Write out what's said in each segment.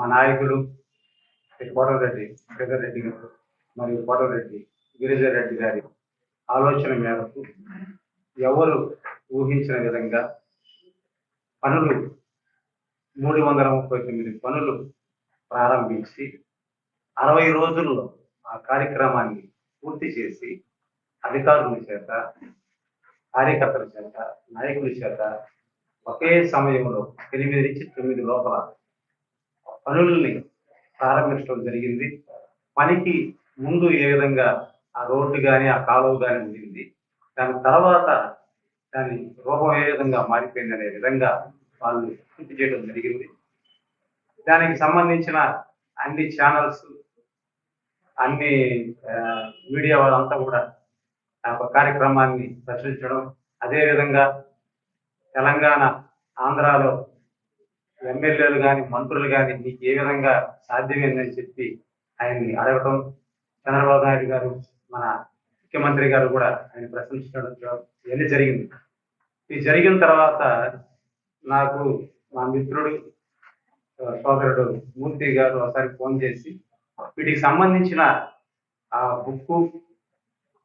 మా నాయకులు కోటరెడ్డి శ్రీధర్ గారు మరియు కోటరెడ్డి గిరిజర్ రెడ్డి గారి ఆలోచన మేరకు ఎవరు ఊహించిన విధంగా పనులు మూడు వందల ముప్పై తొమ్మిది పనులు ప్రారంభించి అరవై రోజుల్లో ఆ కార్యక్రమాన్ని పూర్తి చేసి అధికారుల చేత కార్యకర్తల చేత నాయకుల చేత ఒకే సమయంలో ఎనిమిది నుంచి తొమ్మిది లోపల పనుల్ని ప్రారంభించడం జరిగింది. పనికి ముందు ఏ విధంగా ఆ రోడ్డు కానీ ఆ కాలువ కానీ ఉండింది. దాని తర్వాత దాని రూపం ఏ విధంగా మారిపోయింది అనే విధంగా వాళ్ళు పూర్తి చేయడం జరిగింది. దానికి సంబంధించిన అన్ని ఛానల్స్ అన్ని మీడియా వాళ్ళంతా కూడా ఆ యొక్క కార్యక్రమాన్ని ప్రచురించడం అదేవిధంగా తెలంగాణ ఆంధ్రాలో ఎమ్మెల్యేలు కానీ మంత్రులు కానీ నీకు ఏ విధంగా సాధ్యమైందని చెప్పి ఆయన్ని అడగటం చంద్రబాబు నాయుడు గారు మన ముఖ్యమంత్రి గారు కూడా ఆయన ప్రశంసించడం ఇవన్నీ జరిగింది. ఇది జరిగిన తర్వాత నాకు మా మిత్రుడు సోదరుడు మూర్తి గారు ఒకసారి ఫోన్ చేసి వీటికి సంబంధించిన ఆ బుక్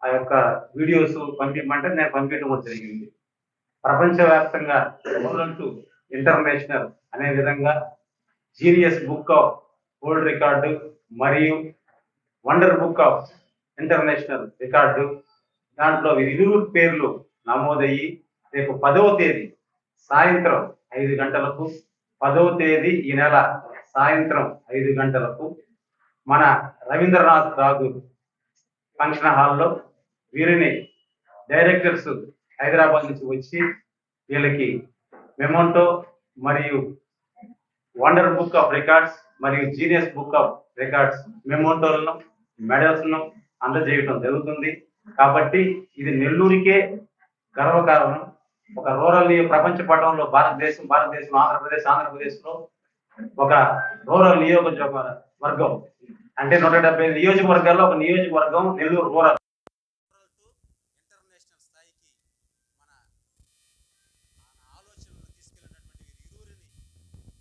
ఆ యొక్క వీడియోస్ పంపించమంటే నేను పంపించడం జరిగింది. ప్రపంచవ్యాప్తంగా మొదలంటూ ఇంటర్నేషనల్ అనే విధంగా genius book of world record మరియు wonder book of international record. దాంట్లో ఇరువురు పేర్లు నమోదయ్యి రేపు పదవ తేదీ సాయంత్రం ఐదు గంటలకు పదవ తేదీ ఈ నెల సాయంత్రం ఐదు గంటలకు మన రవీంద్రనాథ్ ఠాగూర్ ఫంక్షన్ హాల్లో వీరిని డైరెక్టర్స్ హైదరాబాద్ నుంచి వచ్చి వీళ్ళకి మెమోంటో మరియు వండర్ బుక్ ఆఫ్ రికార్డ్స్ మరియు జీనియస్ బుక్ ఆఫ్ రికార్డ్స్ మెమోంటోలను మెడల్స్ను అందజేయటం జరుగుతుంది. కాబట్టి ఇది నెల్లూరికే గర్వకారణం. ఒక రూరల్ నియో- ప్రపంచ పటంలో భారతదేశం భారతదేశం ఆంధ్రప్రదేశ్ ఆంధ్రప్రదేశ్లో ఒక రూరల్ నియోజక వర్గం అంటే నూట డెబ్బై నియోజకవర్గాల్లో ఒక నియోజకవర్గం నెల్లూరు రూరల్ ఇంటర్నేషనల్ స్థాయికి మన మన ఆలోచనలు తీసుకెళ్ళినటువంటి వీరిరువురిని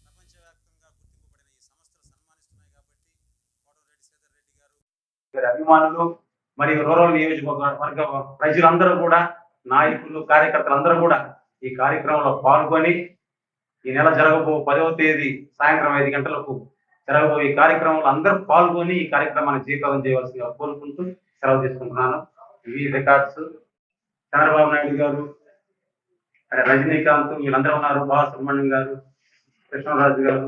ప్రపంచవ్యాప్తంగా గుర్తింపబడిన ఈ సంస్థలు సన్మానిస్తున్నాయి కాబట్టి కోటరెడ్డి శ్రీధర్ రెడ్డి గారు గారి అభిమానులు మరియు రూరల్ నియోజకవర్గ ప్రజలందరూ కూడా నాయకులు కార్యకర్తలు అందరూ కూడా ఈ కార్యక్రమంలో పాల్గొని ఈ నెల జరగబో పదవ తేదీ సాయంత్రం ఐదు గంటలకు జరగబో ఈ కార్యక్రమంలో అందరూ పాల్గొని ఈ కార్యక్రమాన్ని జీవితం చేయవలసిందిగా కోరుకుంటూ సెలవు తీసుకుంటున్నాను. ఇవి రికార్డ్స్ చంద్రబాబు నాయుడు గారు రజనీకాంత్ వీళ్ళందరూ ఉన్నారు బాలసుబ్రహ్మణ్యం గారు కృష్ణరాజు గారు.